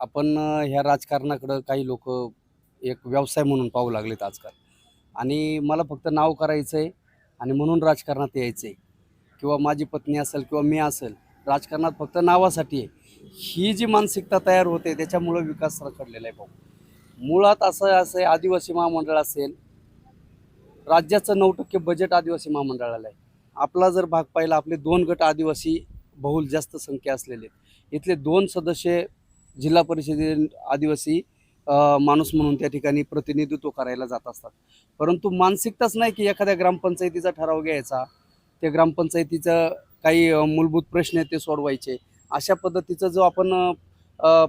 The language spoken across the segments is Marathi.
आपण ह्या राजकारणाकडं काही लोक एक व्यवसाय म्हणून पाहू लागलेत आजकाल. आणि मला फक्त नाव करायचं आहे आणि म्हणून राजकारणात यायचं आहे किंवा माझी पत्नी असेल किंवा मी असेल राजकारणात फक्त नावासाठी आहे. ही जी मानसिकता तयार होते त्याच्यामुळं विकास रखडलेला आहे भाऊ. मुळात असं असं आहे आदिवासी महामंडळ असेल राज्याचं नऊ टक्के बजेट आदिवासी महामंडळाला आहे. आपला जर भाग पाहिला आपले दोन गट आदिवासी बहुल जास्त संख्या असलेले आहेत. इथले दोन सदस्य जिल्हा परिषदे आदिवासी माणूस म्हणून त्या ठिकाणी प्रतिनिधित्व करायला जात असतात. परंतु मानसिकताच नाही की एखाद्या ग्रामपंचायतीचा ठराव घ्यायचा त्या ग्रामपंचायतीचं काही मूलभूत प्रश्न आहेत ते सोडवायचे. अशा पद्धतीचा जो आपण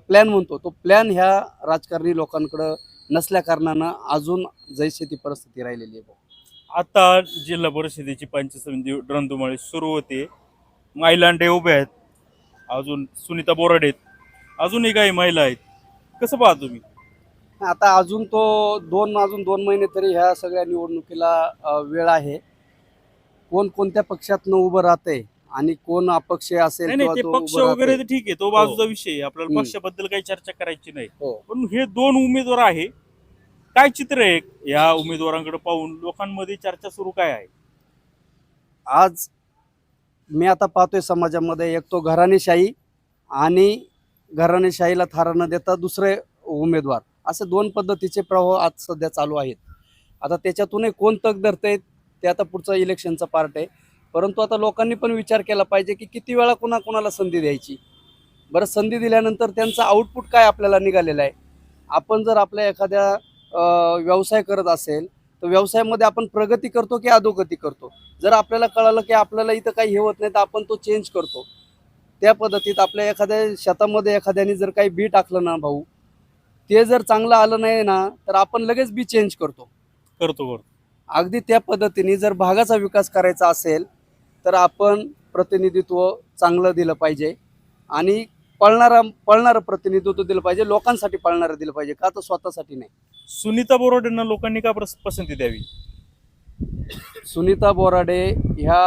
प्लॅन म्हणतो तो प्लॅन ह्या राजकारणी लोकांकडं नसल्या कारणानं अजून जैसे ती परिस्थिती राहिलेली आहे आता जिल्हा परिषदेची पंचायत समिती रणधुमाळी सुरू होते. मायलांडे उभे आहेत. अजून सुनीता बोराडे आहेत. अजूनही काही महिला आहेत. कसं पाहता तुम्ही? आता अजून तो दोन अजून दोन महिने तरी ह्या सगळ्या निवडणुकीला वेळ आहे. कोण कोणत्या पक्षातनं उभं राहतंय आणि कोण अपक्ष असेल नाही नाही किंवा ते तो पक्ष उभं वगैरे राहतंय. तर ठीक आहे तो बाजूचा विषय आहे. आपल्याला हम्म. पक्षाबद्दल काही चर्चा करायची नाही. हो. पण हे दोन उमेदवार आहे. काय चित्र आहे या उमेदवारांकडे पाहून? लोकांमध्ये चर्चा सुरू काय आहे? आज मी आता पाहतोय समाजामध्ये एक तो घराणेशाही आणि घराणेशाहीला थारा न देता दुसरे उमेदवार. असे दोन पद्धतीचे प्रवाह आज सध्या चालू आहेत. आता त्याच्यातूनही कोण तग धरते ते आता पुढचं इलेक्शनचा पार्ट आहे. परंतु आता लोकांनी पण विचार केला पाहिजे की किती वेळा कुणा कुणाला संधी द्यायची? बरं संधी दिल्यानंतर त्यांचं आउटपुट काय आपल्याला निघालेला आहे? आपण जर आपल्या एखाद्या व्यवसाय करत असेल तर व्यवसायामध्ये आपण प्रगती करतो की अधोगती करतो? जर आपल्याला कळालं की आपल्याला इथं काही हे होत नाही तर आपण तो चेंज करतो. त्या पद्धतीत आपल्या एखाद्या शेतामध्ये एखाद्याने जर काही बी टाकलं ना भाऊ ते जर चांगलं आलं नाही ना तर आपण लगेच बी चेंज करतो. करतो करतो. अगदी त्या पद्धतीने जर भागाचा विकास करायचा असेल तर आपण प्रतिनिधित्व चांगलं दिलं पाहिजे आणि पळणारा पळणारं प्रतिनिधित्व दिलं पाहिजे लोकांसाठी पळणारं दिलं पाहिजे का तर स्वतःसाठी नाही. सुनीता बोराडेंना लोकांनी का पसंती द्यावी? सुनीता बोराडे ह्या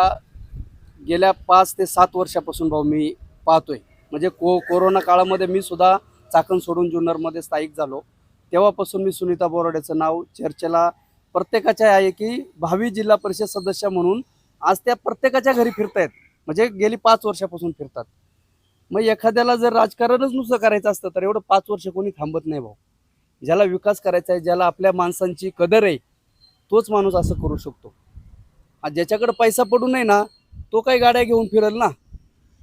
गेल्या पाच ते सात वर्षापासून भाऊ मी पाहतोय. म्हणजे को कोरोना काळामध्ये मी सुद्धा चाकण सोडून जुन्नरमध्ये स्थायिक झालो. तेव्हापासून मी सुनीता बोराडेचं नाव चर्चेला प्रत्येकाच्या आहे की भावी जिल्हा परिषद सदस्य म्हणून आज त्या प्रत्येकाच्या घरी फिरतायत. म्हणजे गेली पाच वर्षापासून फिरतात. मग एखाद्याला जर राजकारणच नुसतं करायचं असतं तर एवढं पाच वर्ष कोणी थांबत नाही भाऊ. ज्याला विकास करायचा आहे ज्याला आपल्या माणसांची कदर आहे तोच माणूस असं करू शकतो. ज्याच्याकडे पैसा पडू नये ना तो काही गाड्या घेऊन फिरेल ना.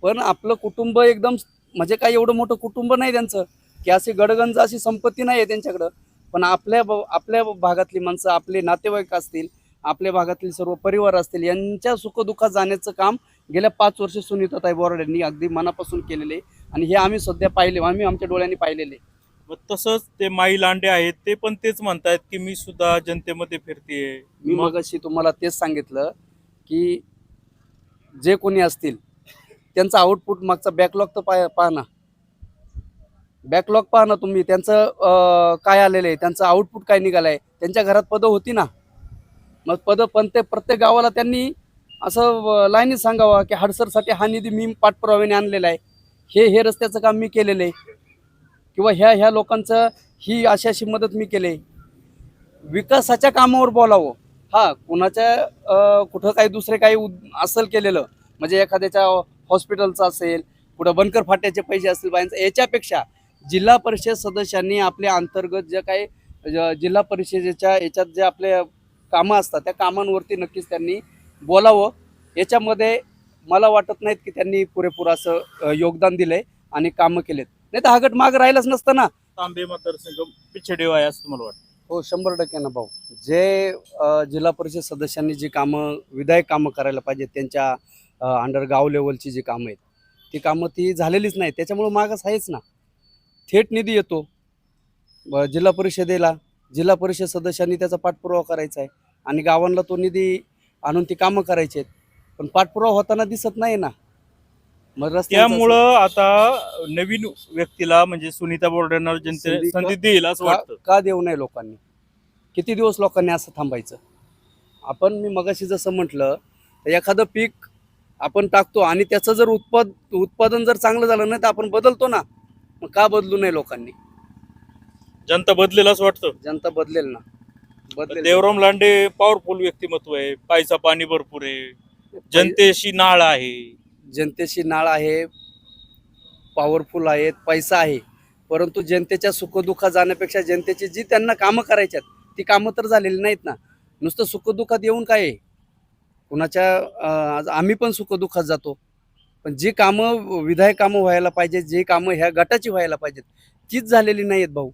पण आपलं कुटुंब एकदम म्हणजे काही एवढं मोठं कुटुंब नाही त्यांचं की अशी गडगंज अशी संपत्ती नाही आहे त्यांच्याकडं. पण आपल्या आपल्या भागातली माणसं आपले नातेवाईक असतील आपल्या भागातील सर्व परिवार असतील यांच्या सुखदुःखात जाण्याचं काम गेल्या पाच वर्ष सुनीताताई बोराड यांनी अगदी मनापासून केलेले आणि हे आम्ही सध्या पाहिले आम्ही आमच्या डोळ्यांनी पाहिलेले तसंच ते माई लांडे आहेत ते पण तेच म्हणतायत की मी सुद्धा जनतेमध्ये फिरतेय. मी मग तुम्हाला तेच सांगितलं की जे कोणी असतील त्यांचा आउटपुट मागचा बॅकलॉग तर पा पहा ना. बॅकलॉग पाहणं तुम्ही त्यांचं काय आलेलं आहे त्यांचं आउटपुट काय निघालं आहे त्यांच्या घरात पदं होती ना. मग पदं पण ते प्रत्येक गावाला त्यांनी असं लाईनीत सांगावं की हडसरसाठी हा निधी मी पाठपुराव्याने आणलेला आहे. हे हे रस्त्याचं काम मी केलेलं आहे. किंवा ह्या ह्या लोकांचं ही अशी अशी मदत मी केली विकासाच्या कामावर बोलावं. हा कुणाच्या कुठं काही दुसरे काही उद- असेल केलेलं म्हणजे एखाद्याच्या हॉस्पिटलचं असेल कुठं बनकर फाट्याचे पैसे असतील बायांचं याच्यापेक्षा जिल्हा परिषद सदस्यांनी आपल्या अंतर्गत ज्या काही जिल्हा परिषदेच्या याच्यात जे आपले कामं असतात त्या कामांवरती नक्कीच त्यांनी बोलावं. याच्यामध्ये मला वाटत नाहीत की त्यांनी पुरेपूर असं योगदान दिलंय आणि कामं केलेत. नाही तर हा गट माग राहिलाच नसतं ना. तांबे मतदारसंघ पिछडे आहे असं मला वाटतं. हो शंभर टक्के ना भाऊ. जे जिल्हा परिषद सदस्यांनी जी कामं विधायक कामं करायला पाहिजेत त्यांच्या अंडर गाव लेवलची जी कामं आहेत ती कामं ती झालेलीच नाही त्याच्यामुळं मागास आहेच ना. थेट निधी येतो. जिल्हा परिषदेला जिल्हा परिषद सदस्यांनी त्याचा पाठपुरावा करायचा आहे. आणि गावांना तो निधी आणून ती कामं करायची आहेत. पण पाठपुरावा होताना दिसत नाही ना. मग त्यामुळं आता नवीन व्यक्तीला म्हणजे सुनीता बोर्डेंना जनते संधी देईल असं वाटतं. का देऊ नये लोकांनी? किती दिवस लोकांनी असं थांबायचं? आपण मी मगाशी जसं म्हटलं तर एखादं पीक आपण टाकतो आणि त्याचं जर उत्पाद उत्पादन जर चांगलं झालं नाही तर आपण बदलतो ना. मग का बदलू नये लोकांनी? जनता बदलेल असं वाटतं. जनता बदलेल ना. बदलेल. देवराम लांडे पॉवरफुल व्यक्तिमत्व आहे. पैसा पाणी भरपूर आहे. जनतेशी नाळ आहे. जनतेशी नाळ आहे पॉवरफुल आहेत पैसा आहे. परंतु जनतेच्या सुखदुःखात जाण्यापेक्षा जनतेची जी त्यांना कामं करायच्यात ती कामं तर झालेली नाहीत ना. नुसतं सुखदुःखात येऊन काय आहे? कुणाच्या आज आम्ही पण सुखदुःखात जातो. पण जी कामं विधायक कामं व्हायला पाहिजेत जी कामं ह्या गटाची व्हायला पाहिजेत तीच झालेली नाही आहेत भाऊ.